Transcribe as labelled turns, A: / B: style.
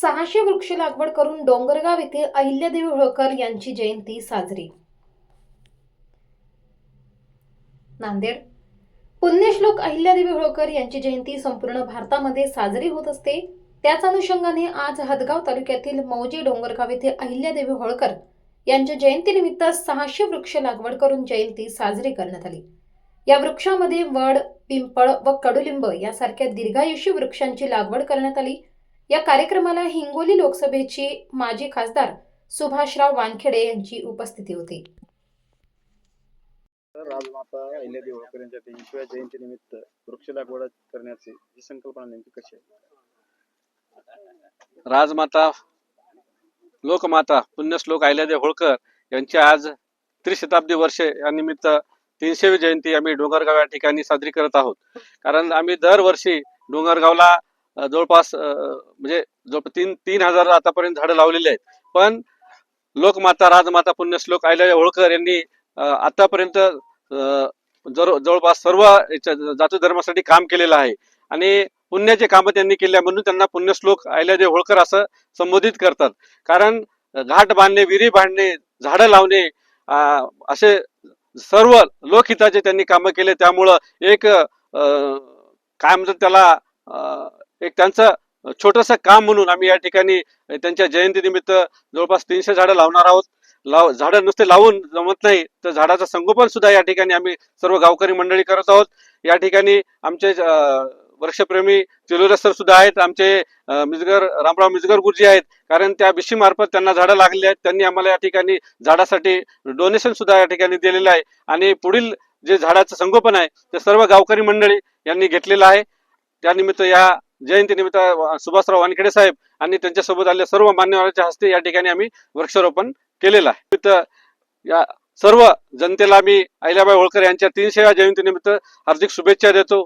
A: सहाशे वृक्ष लागवड करून डोंगरगाव येथे अहिल्यादेवी होळकर यांची जयंती साजरी. नांदेड. पुण्यश्लोक अहिल्यादेवी होळकर यांची जयंती संपूर्ण भारतामध्ये साजरी होत असते. त्याच अनुषंगाने आज हदगाव तालुक्यातील मौजे डोंगरगाव येथे अहिल्यादेवी होळकर यांच्या जयंतीनिमित्त सहाशे वृक्ष लागवड करून जयंती साजरी करण्यात आली. या वृक्षामध्ये वड पिंपळ व कडुलिंब यासारख्या दीर्घायुषी वृक्षांची लागवड करण्यात आली. या कार्यक्रमाला हिंगोली लोकसभेचे माजी खासदार सुभाषराव वानखेडे यांची उपस्थिती होती.
B: राजमाता अहिल्यादेवी होळकर यांच्या तीनशेव्या जयंतीनिमित्त वृक्ष लागवड करण्याची ही संकल्पना नेमकी कशी आहे?
C: राजमाता लोकमाता पुण्यश्लोक अहिल्यादेवी होळकर यांची आज त्रिशताब्दी वर्ष या निमित्त तीनशेवी जयंती आम्ही डोंगरगाव या ठिकाणी साजरी करत आहोत. कारण आम्ही दरवर्षी डोंगरगावला जवळपास म्हणजे जवळपास तीन तीन हजार आतापर्यंत झाडं लावलेली आहेत. पण लोकमाता राजमाता पुण्यश्लोक आयला होळकर यांनी आतापर्यंत जवळपास सर्व याच्या जाती धर्मासाठी काम केलेलं आहे. आणि पुण्याचे कामं त्यांनी केले म्हणून त्यांना पुण्यश्लोक अहिल्यादेवी होळकर असं संबोधित करतात. कारण घाट बांधणे विहिरी बांधणे झाडं लावणे असे सर्व लोकहिताचे त्यांनी कामं केले. त्यामुळं एक काय म्हणतात त्याला एक त्यांचं छोटस काम म्हणून आम्ही या ठिकाणी त्यांच्या जयंतीनिमित्त जवळपास तीनशे झाडं लावणार आहोत. लाव झाडं नुसते लावून जमत नाही तर झाडाचं संगोपन सुद्धा या ठिकाणी आम्ही सर्व गावकरी मंडळी करत आहोत. या ठिकाणी आमचे वृक्षप्रेमी चिलोरे सर सुद्धा आहेत आमचे मिजगर रामराव मिजगर गुरुजी आहेत कारण त्या बिशी मार्फत त्यांना झाडं लागली आहेत. त्यांनी आम्हाला या ठिकाणी झाडासाठी डोनेशन सुद्धा या ठिकाणी दिलेलं आहे. आणि पुढील जे झाडाचं संगोपन आहे ते सर्व गावकरी मंडळी यांनी घेतलेलं आहे. त्यानिमित्त या जयंतीनिमित्त सुभाषराव वानखेडे साहेब आणि त्यांच्यासोबत आलेल्या सर्व मान्यवरांच्या हस्ते या ठिकाणी आम्ही वृक्षारोपण केलेलं आहे. निमित्त या सर्व जनतेला मी अहिल्याबाई होळकर यांच्या तीनशेव्या जयंतीनिमित्त हार्दिक शुभेच्छा देतो.